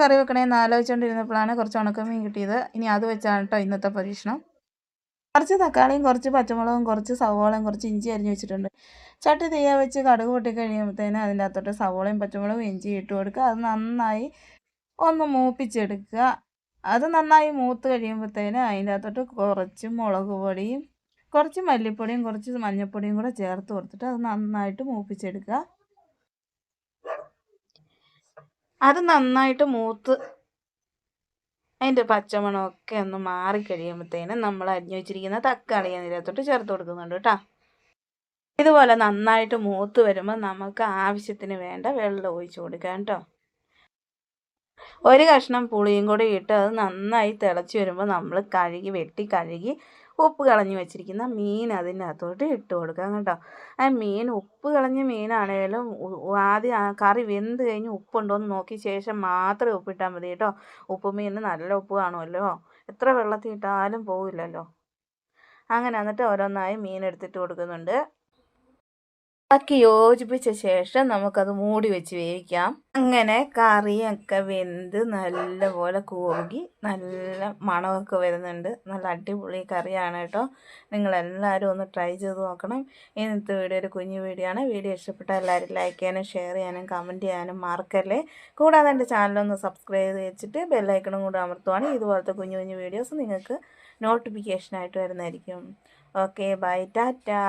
കറി വെക്കണേന്ന് ആലോചിച്ചുകൊണ്ടിരുന്നപ്പോഴാണ് കുറച്ച് ഉണക്കമീൻ കിട്ടിയത്. ഇനി അത് വെച്ചാണ് കേട്ടോ ഇന്നത്തെ പരീക്ഷണം. കുറച്ച് തക്കാളിയും കുറച്ച് പച്ചമുളകും കുറച്ച് സവോളയും കുറച്ച് ഇഞ്ചി അരിഞ്ഞ് വെച്ചിട്ടുണ്ട്. ചട്ടി തീയ വെച്ച് കടുക് പൊട്ടി കഴിയുമ്പോഴത്തേന് അതിന്റെ അകത്തോട്ട് സവോളയും പച്ചമുളകും ഇഞ്ചി ഇട്ട് കൊടുക്കുക. അത് നന്നായി ഒന്ന് മൂപ്പിച്ചെടുക്കുക. അത് നന്നായി മൂത്ത് കഴിയുമ്പോഴത്തേന് അതിന്റെ അകത്തോട്ട് കുറച്ച് മുളക് പൊടിയും കുറച്ച് മല്ലിപ്പൊടിയും കുറച്ച് മഞ്ഞൾപ്പൊടിയും കൂടെ ചേർത്ത് കൊടുത്തിട്ട് അത് നന്നായിട്ട് മൂപ്പിച്ചെടുക്കുക. അത് നന്നായിട്ട് മൂത്ത് അതിന്റെ പച്ചമണമൊക്കെ ഒന്ന് മാറിക്കഴിയുമ്പോഴത്തേനും നമ്മൾ അരിഞ്ഞു വെച്ചിരിക്കുന്ന തക്കാളി നിരത്തോട്ട് ചേർത്ത് കൊടുക്കുന്നുണ്ട് കേട്ടോ. ഇതുപോലെ നന്നായിട്ട് മൂത്ത് വരുമ്പോൾ നമുക്ക് ആവശ്യത്തിന് വേണ്ട വെള്ളം ഒഴിച്ച് കൊടുക്കാം കേട്ടോ. ഒരു കഷ്ണം പുളിയും കൂടി ഇട്ട് അത് നന്നായി തിളച്ച് വരുമ്പോൾ നമ്മൾ കഴുകി വെട്ടി കഴുകി ഉപ്പ് കളഞ്ഞ് വെച്ചിരിക്കുന്ന മീൻ അതിന്റെ അകത്തോട്ട് ഇട്ട് കൊടുക്കാം കേട്ടോ. ആ മീൻ ഉപ്പ് കളഞ്ഞ മീനാണേലും ആദ്യം കറി വെന്ത് കഴിഞ്ഞ് ഉപ്പുണ്ടോ എന്ന് നോക്കിയ ശേഷം മാത്രമേ ഉപ്പിട്ടാൽ മതി കേട്ടോ. ഉപ്പ് മീനിന് നല്ല ഉപ്പ് കാണുമല്ലോ. എത്ര വെള്ളത്തിൽ ഇട്ടാലും പോവില്ലല്ലോ. അങ്ങനെ എന്നിട്ട് ഓരോന്നായി മീൻ എടുത്തിട്ട് കൊടുക്കുന്നുണ്ട്. ഇളക്കി യോജിപ്പിച്ച ശേഷം നമുക്കത് മൂടി വെച്ച് വേവിക്കാം. അങ്ങനെ കറിയൊക്കെ വെന്ത് നല്ലപോലെ കൂറുകി നല്ല മണമൊക്കെ വരുന്നുണ്ട്. നല്ല അടിപൊളി കറിയാണ് കേട്ടോ. നിങ്ങളെല്ലാവരും ഒന്ന് ട്രൈ ചെയ്ത് നോക്കണം. ഇന്നത്തെ വീഡിയോ ഒരു കുഞ്ഞു വീഡിയോ ആണ്. വീഡിയോ ഇഷ്ടപ്പെട്ടാൽ എല്ലാവരും ലൈക്ക് ചെയ്യാനും ഷെയർ ചെയ്യാനും കമന്റ് ചെയ്യാനും മറക്കല്ലേ. കൂടാതെ എന്റെ ചാനലൊന്ന് സബ്സ്ക്രൈബ് ചെയ്ത് വെച്ചിട്ട് ബെല്ലൈക്കണും കൂടെ അമർത്തുവാണെങ്കിൽ ഇതുപോലത്തെ കുഞ്ഞു കുഞ്ഞു വീഡിയോസ് നിങ്ങൾക്ക് നോട്ടിഫിക്കേഷനായിട്ട് വരുന്നതായിരിക്കും. Okay bye tata.